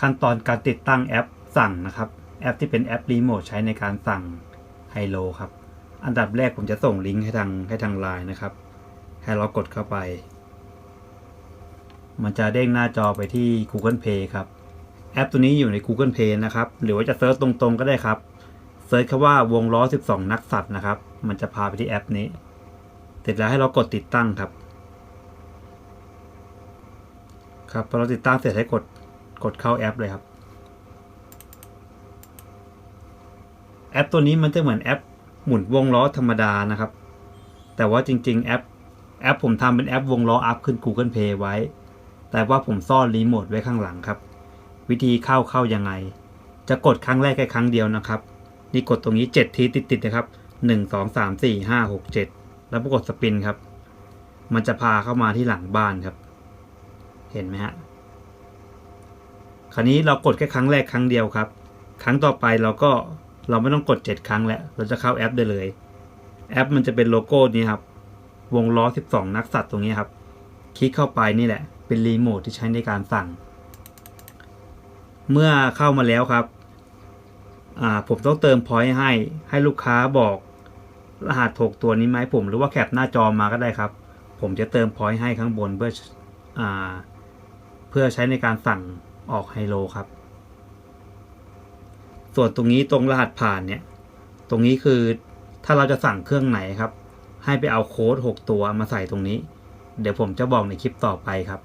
ขั้นตอนการติดตั้งแอปสั่งนะครับ แอปที่เป็นแอปรีโมทใช้ในการสั่งไฮโลครับ อันดับแรกผมจะส่งลิงก์ให้ทางให้ทางไลน์นะครับ ให้เรากดเข้าไป มันจะเด้งหน้าจอไปที่ Google Play ครับ แอปตัวนี้อยู่ใน Google Play นะครับ หรือว่าจะเซิร์ชตรงๆก็ได้ครับ เซิร์ชคำว่าวงล้อ 12 นักสัตว์นะครับ มันจะพาไปที่แอปนี้ เสร็จแล้วให้เรากดติดตั้งครับ ครับพอเราติดตั้งเสร็จให้กด กดเข้าแอปเลยครับ แอปตัวนี้มันจะเหมือนแอปหมุนวงล้อธรรมดานะครับ แต่ว่าจริง ๆ แอปแอปผมทำเป็นแอปวงล้ออัพขึ้น Google Play ไว้ แต่ว่าผมซ่อนรีโมทไว้ข้างหลังครับ วิธีเข้าเข้ายังไง จะกดครั้งแรกแค่ครั้งเดียวนะครับ นี่กดตรงนี้ 7 ทีติดๆนะครับ 1 2 3 4 5 6 7 แล้วปรากฏสปินครับ มันจะพาเข้ามาที่หลังบ้านครับ เห็นไหมฮะ คราวนี้เรากดแค่ครั้งแรกครั้งเดียวครับ ครั้งต่อไปเราก็เราไม่ต้องกด 7 ครั้งแล้วเราจะเข้าแอปได้เลย แอปมันจะเป็นโลโก้นี้ครับ วงล้อ 12 นักสัตว์ตรงนี้ครับ คลิกเข้าไปนี่แหละ เป็นรีโมทที่ใช้ในการสั่ง เมื่อเข้ามาแล้วครับผมต้องเติมพอยต์ให้ให้ลูกค้าบอกรหัสถกตัวนี้ไหมผม หรือว่าแคปหน้าจอมาก็ได้ครับ ผมจะเติมพอยต์ให้ข้างบนเพื่ออเพื่อใช้ในการสั่ง ออกไฮโลครับ ส่วนตรงนี้ตรงรหัสผ่านเนี่ย ตรงนี้คือถ้าเราจะสั่งเครื่องไหนครับ ให้ไปเอาโค้ด 6 ตัวมาใส่ตรงนี้ เดี๋ยวผมจะบอกในคลิปต่อไปครับ